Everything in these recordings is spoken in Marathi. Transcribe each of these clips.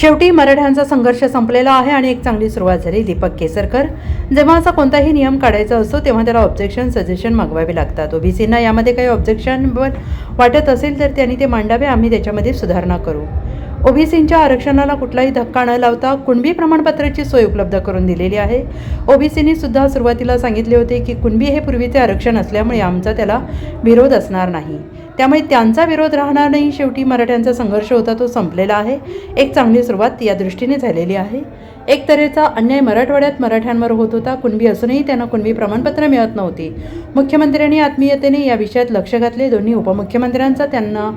शेवटी मराठ्यांचा संघर्ष संपलेला आहे आणि एक चांगली सुरुवात झाली. दीपक केसरकर. जेव्हा असा कोणताही नियम काढायचा असतो तेव्हा त्याला ऑब्जेक्शन सजेशन मागवावे लागतात. ओबीसींना यामध्ये काही ऑब्जेक्शन वाटत असेल तर त्यांनी ते मांडावे. आम्ही त्याच्यामध्ये सुधारणा करू. ओबीसींच्या आरक्षणाला कुठलाही धक्का न लावता कुणबी प्रमाणपत्राची सोय उपलब्ध करून दिलेली आहे. ओबीसींनी सुद्धा सुरुवातीला सांगितले होते की कुणबी हे पूर्वीचे आरक्षण असल्यामुळे आमचा त्याला विरोध असणार नाही. त्यामुळे त्यांचा विरोध राहणार नाही. शेवटी मराठ्यांचा संघर्ष होता तो संपलेला आहे. एक चांगली सुरुवात या दृष्टीने झालेली आहे. एक तऱ्हेचा अन्याय मराठवाड्यात मराठ्यांवर होत होता. कुणबी असूनही त्यांना कुणबी प्रमाणपत्र मिळत नव्हती. मुख्यमंत्र्यांनी आत्मीयतेने या विषयात लक्ष घातले. दोन्ही उपमुख्यमंत्र्यांचा त्यांना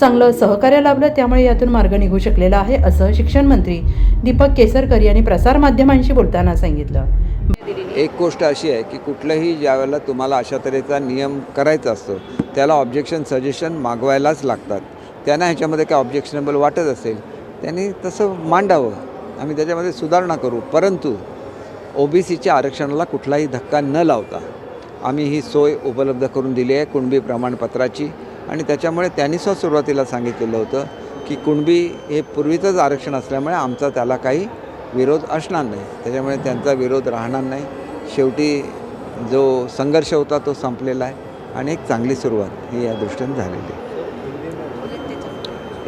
चांगलं सहकार्य लाभलं. त्यामुळे यातून मार्ग निघू शकलेला आहे असं शिक्षण मंत्री दीपक केसरकर यांनी प्रसारमाध्यमांशी बोलताना सांगितलं. एक गोष्ट अशी आहे की कुठलंही ज्यावेळेला तुम्हाला अशा तऱ्हेचा नियम करायचा असतो त्याला ऑब्जेक्शन सजेशन मागवायलाच लागतात. त्यांना ह्याच्यामध्ये काय ऑब्जेक्शनेबल वाटत असेल त्यांनी तसं मांडावं. आम्ही त्याच्यामध्ये सुधारणा करू. परंतु ओ बी सीच्या आरक्षणाला कुठलाही धक्का न लावता आम्ही ही सोय उपलब्ध करून दिली आहे कुणबी प्रमाणपत्राची. आणि त्याच्यामुळे त्यांनीसुद्धा सुरुवातीला सांगितलेलं होतं की कुणबी हे पूर्वीचंच आरक्षण असल्यामुळे आमचा त्याला काही विरोध असणार नाही. त्याच्यामुळे त्यांचा विरोध राहणार नाही. शेवटी जो संघर्ष होता तो संपलेला आहे आणि एक चांगली सुरुवात ही या दृष्टीने झालेली आहे.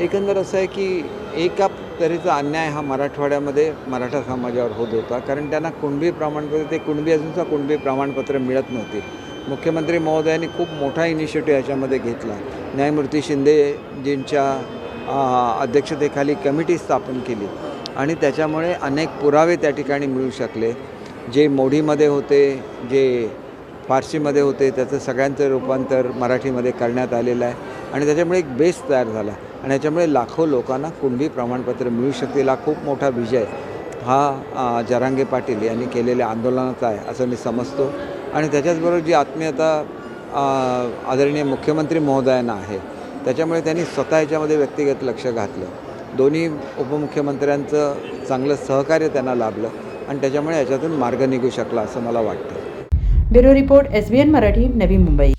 एकंदर असं आहे की एका तऱ्हेचा अन्याय हा मराठवाड्यामध्ये मराठा समाजावर होत होता. कारण त्यांना कुणबी प्रमाणपत्र ते कुणबी अजूनचा कुणबी प्रमाणपत्र मिळत नव्हती. मुख्यमंत्री महोदयांनी खूप मोठा इनिशिएटिव्ह याच्यामध्ये घेतला. न्यायमूर्ती शिंदेजींच्या अध्यक्षतेखाली कमिटी स्थापन केली. आणि त्याच्यामुळे अनेक पुरावे त्या ठिकाणी मिळू शकले. जे मोढीमध्ये होते जे फारसीमध्ये होते त्याचं सगळ्यांचं रूपांतर मराठीमध्ये करण्यात आलेलं आहे आणि त्याच्यामुळे एक बेस तयार झाला आणि याच्यामुळे लाखो लोकांना कुणबी प्रमाणपत्र मिळू शकतील हा खूप मोठा विजय हा जरांगे पाटील यांनी केलेल्या आंदोलनाचा आहे असं मी समजतो. आणि त्याच्याचबरोबर जी आत्मीयता आदरणीय मुख्यमंत्री महोदयांना आहे त्याच्यामुळे त्यांनी स्वतः याच्यामध्ये व्यक्तिगत लक्ष घातलं. दोन्ही उपमुख्यमंत्र्यांचं चांगलं सहकार्य त्यांना लाभलं आणि त्याच्यामुळे याच्यातून मार्ग निघू शकला असं मला वाटतं. Bureau report S B N Marathi Navi Mumbai.